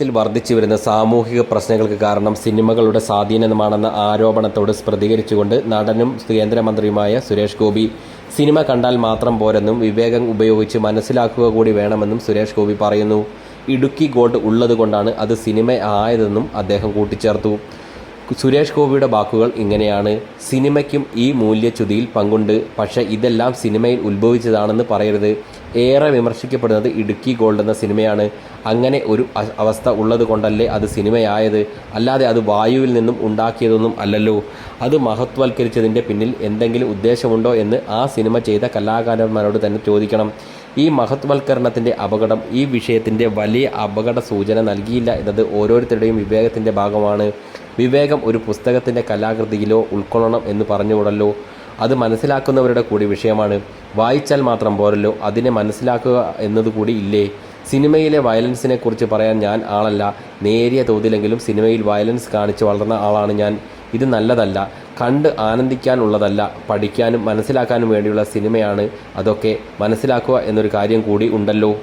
ത്തിൽ വർദ്ധിച്ചു വരുന്ന സാമൂഹിക പ്രശ്നങ്ങൾക്ക് കാരണം സിനിമകളുടെ സ്വാധീനമാണെന്ന ആരോപണത്തോട് പ്രതികരിച്ചുകൊണ്ട് നടനും കേന്ദ്രമന്ത്രിയുമായ സുരേഷ് ഗോപി സിനിമ കണ്ടാൽ മാത്രം പോരെന്നും വിവേകം ഉപയോഗിച്ച് മനസ്സിലാക്കുക കൂടി വേണമെന്നും സുരേഷ് ഗോപി പറയുന്നു. ഇടുക്കി ഗോൾഡ് ഉള്ളതുകൊണ്ടാണ് അത് സിനിമ ആയതെന്നും അദ്ദേഹം കൂട്ടിച്ചേർത്തു. സുരേഷ് ഗോപിയുടെ വാക്കുകൾ ഇങ്ങനെയാണ്. സിനിമയ്ക്കും ഈ മൂല്യച്യുതിയിൽ പങ്കുണ്ട്. പക്ഷേ ഇതെല്ലാം സിനിമയിൽ ഉത്ഭവിച്ചതാണെന്ന് പറയരുത്. ഏറെ വിമർശിക്കപ്പെടുന്നത് ഇടുക്കി ഗോൾഡ് എന്ന സിനിമയാണ്. അങ്ങനെ ഒരു അവസ്ഥ ഉള്ളത് കൊണ്ടല്ലേ അത് സിനിമയായത്. അല്ലാതെ അത് വായുവിൽ നിന്നും ഉണ്ടാക്കിയതൊന്നും അല്ലല്ലോ. അത് മഹത്വൽക്കരിച്ചതിന്റെ പിന്നിൽ എന്തെങ്കിലും ഉദ്ദേശമുണ്ടോ എന്ന് ആ സിനിമ ചെയ്ത കലാകാരന്മാരോട് തന്നെ ചോദിക്കണം. ഈ മഹത്വൽക്കരണത്തിന്റെ അപകടം ഈ വിഷയത്തിന്റെ വലിയ അപകട സൂചന നൽകിയില്ല എന്നത് ഓരോരുത്തരുടെയും വിവേകത്തിന്റെ ഭാഗമാണ്. വിവേകം ഒരു പുസ്തകത്തിന്റെ കലാകൃതിയിലോ ഉൾക്കൊള്ളണം എന്ന് പറഞ്ഞുകൂടല്ലോ? അത് മനസ്സിലാക്കുന്നവരുടെ കൂടി വിഷയമാണ്. വായിച്ചാൽ മാത്രം പോരല്ലോ. അതിനെ മനസ്സിലാക്കുക എന്നതുകൂടി ഇല്ലേ? സിനിമയിലെ വയലൻസിനെ കുറിച്ച് പറയാൻ ഞാൻ ആളല്ല. നേരിയ തോതിലെങ്കിലും സിനിമയിൽ വയലൻസ് കാണിച്ച് വളർന്ന ആളാണ് ഞാൻ. ഇത് നല്ലതല്ല. കണ്ട് ആനന്ദിക്കാനുള്ളതല്ല. പഠിക്കാനും മനസ്സിലാക്കാനും വേണ്ടിയുള്ള സിനിമയാണ് അതൊക്കെ മനസ്സിലാക്കുക എന്നൊരു കാര്യം കൂടി ഉണ്ടല്ലോ.